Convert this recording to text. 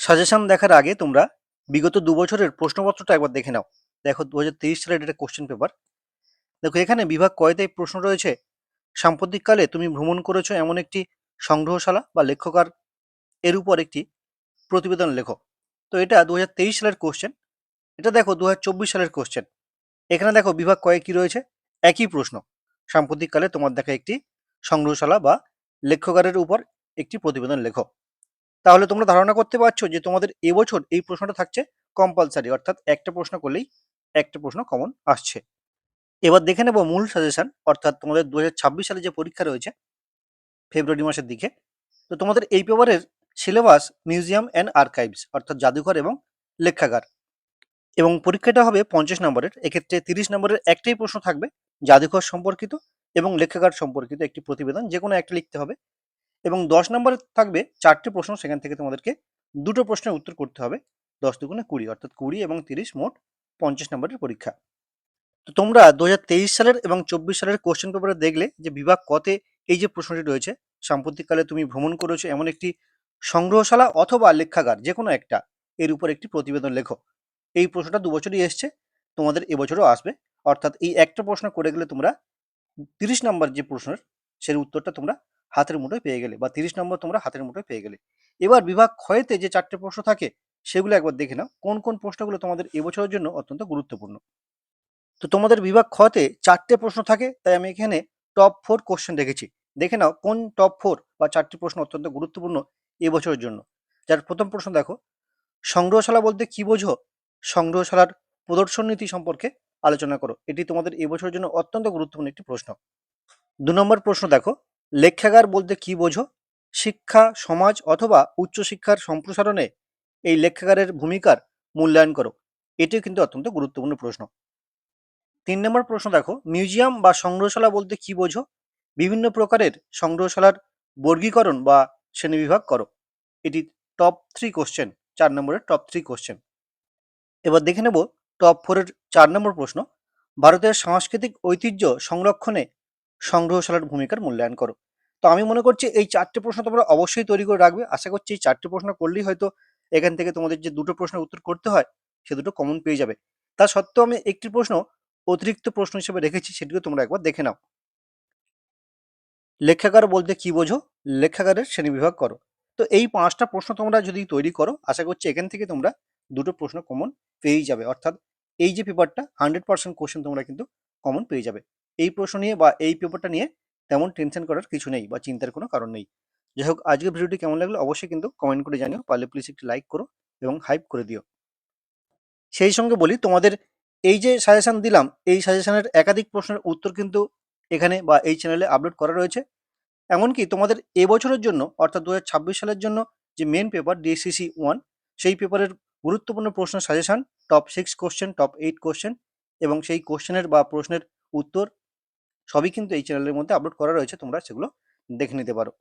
Suggestion দেখার আগে তোমরা বিগত দু বছরের প্রশ্নপত্রটা একবার দেখে নাও। দেখো দু হাজার তেইশ সালের এটা কোশ্চেন পেপার দেখো এখানে বিভাগ কয়তে প্রশ্ন রয়েছে? সাম্প্রতিককালে তুমি ভ্রমণ করেছ এমন একটি সংগ্রহশালা বা লেখকার এর উপর একটি প্রতিবেদন লেখো। তো এটা দু হাজার তেইশ সালের কোশ্চেন এটা দেখো দু হাজার চব্বিশ সালের কোশ্চেন এখানে দেখো বিভাগ কয়ে কি রয়েছে? একই প্রশ্ন। সাম্প্রতিককালে তোমার দেখা একটি সংগ্রহশালা বা লেখকারের উপর একটি প্রতিবেদন লেখো। তাহলে তোমরা ধারণা করতে পারছ যে তোমাদের এবছর এই প্রশ্নটা থাকছে কম্পালসারি অর্থাৎ একটা প্রশ্ন করলেই একটা প্রশ্ন কমন আসছে। এবার দেখে নেব মূল সাজেশন অর্থাৎ তোমাদের দু হাজার ছাব্বিশ সালে যে পরীক্ষা রয়েছে ফেব্রুয়ারি মাসের দিকে, তো তোমাদের এই পেপারের সিলেবাস মিউজিয়াম অ্যান্ড আর্কাইভস অর্থাৎ জাদুঘর এবং লেখাগার। এবং পরীক্ষাটা হবে পঞ্চাশ নম্বরের, এক্ষেত্রে তিরিশ নম্বরের একটাই প্রশ্ন থাকবে, জাদুঘর সম্পর্কিত এবং লেখাগার সম্পর্কিত একটি প্রতিবেদন যে কোনো একটা লিখতে হবে। এবং দশ নম্বরে থাকবে চারটে প্রশ্ন, সেখান থেকে তোমাদেরকে দুটো প্রশ্নের উত্তর করতে হবে। দশ দুগুণে কুড়ি, অর্থাৎ কুড়ি এবং তিরিশ মোট পঞ্চাশ নম্বরের পরীক্ষা। তো তোমরা দু হাজার তেইশ সালের এবং চব্বিশ সালের কোশ্চেন পেপারে দেখলে যে বিভাগ কতে এই যে প্রশ্নটি রয়েছে, সাম্প্রতিককালে তুমি ভ্রমণ করেছ এমন একটি সংগ্রহশালা অথবা লেখাগার যে কোনো একটা, এর উপর একটি প্রতিবেদন লেখো। এই প্রশ্নটা দু বছরই এসছে, তোমাদের এবছরও আসবে। অর্থাৎ এই একটা প্রশ্ন করে গেলে তোমরা তিরিশ নম্বর যে প্রশ্নের সেই উত্তরটা তোমরা হাতের মুঠোয় পেয়ে গেলে বা তিরিশ নম্বর তোমরা হাতের মুঠোয় পেয়ে গেলে। এবার বিভাগ ক্ষয়েতে যে চারটে প্রশ্ন থাকে, সেগুলো একবার দেখে নাও। কোন কোন প্রশ্নগুলো তোমাদের এবছরের জন্য অত্যন্ত গুরুত্বপূর্ণ? তো তোমাদের বিভাগ ক্ষতে চারটে প্রশ্ন থাকে, তাই আমি এখানে টপ ফোর কোশ্চেন রেখেছি। দেখে নাও কোন টপ ফোর বা চারটি প্রশ্ন অত্যন্ত গুরুত্বপূর্ণ এবছরের জন্য। যার প্রথম প্রশ্ন দেখো, সংগ্রহশালা বলতে কি বোঝো? সংগ্রহশালার প্রদর্শন নীতি সম্পর্কে আলোচনা করো। এটি তোমাদের এবছরের জন্য অত্যন্ত গুরুত্বপূর্ণ একটি প্রশ্ন। দু নম্বর প্রশ্ন দেখো লেখাগার বলতে কি বোঝো? শিক্ষা, সমাজ অথবা উচ্চশিক্ষার সম্প্রসারণে এই লেখাগারের ভূমিকার মূল্যায়ন করো। এটিও কিন্তু অত্যন্ত গুরুত্বপূর্ণ প্রশ্ন। তিন নম্বর প্রশ্ন দেখো, মিউজিয়াম বা সংগ্রহশালা বলতে কি বোঝো? বিভিন্ন প্রকারের সংগ্রহশালার বর্গীকরণ বা শ্রেণীবিভাগ করো। এটি টপ থ্রি কোশ্চেন চার নম্বরের টপ থ্রি কোশ্চেন এবার দেখে নেব টপ ফোরের চার নম্বর প্রশ্ন। ভারতের সাংস্কৃতিক ঐতিহ্য সংরক্ষণে সংগ্রহশালার ভূমিকার মূল্যায়ন করো। তো আমি মনে করছি এই চারটে প্রশ্ন তোমরা অবশ্যই তৈরি করে রাখবে। আশা করছি এই চারটে প্রশ্ন করলেই হয়তো এখান থেকে তোমাদের যে দুটো প্রশ্নের উত্তর করতে হয়, সে দুটো কমন পেয়ে যাবে। তা সত্ত্বেও আমি একটি প্রশ্ন, অতিরিক্ত প্রশ্ন হিসেবে রেখেছি সেটিও তোমরা একবার দেখে নাও। লেখাগার বলতে কি বোঝো? লেখাগারের শ্রেণীবিভাগ করো। তো এই পাঁচটা প্রশ্ন তোমরা যদি তৈরি করো, আশা করছি এখান থেকে তোমরা দুটো প্রশ্ন কমন পেয়েই যাবে। অর্থাৎ এই যে পেপারটা হান্ড্রেড পার্সেন্ট কোশ্চেন তোমরা কিন্তু কমন পেয়ে যাবে। এই প্রশ্ন নিয়ে বা এই পেপারটা নিয়ে তেমন টেনশন করার কিছু নেই বা চিন্তার কোনো কারণ নেই। যাই হোক আজকের ভিডিওটি কেমন লাগল অবশ্যই কিন্তু কমেন্ট করে জানিও। পারলে প্লিজ একটি লাইক করো এবং হাইপ করে দিও। সেই সঙ্গে বলি, তোমাদের এই যে সাজেশান দিলাম, এই সাজেশানের একাধিক প্রশ্নের উত্তর কিন্তু এখানে বা এই চ্যানেলে আপলোড করা রয়েছে। এমনকি তোমাদের এবছরের জন্য, অর্থাৎ দুহাজার ছাব্বিশ সালের জন্য যে মেন পেপার ডিএসসিসি ওয়ান সেই পেপারের গুরুত্বপূর্ণ প্রশ্ন suggestion top six question top eight question এবং সেই কোশ্চেনের বা প্রশ্নের উত্তর সবই কিন্তু এই চ্যানেলের মধ্যে আপলোড করা রয়েছে তোমরা সেগুলো দেখে নিতে পারো।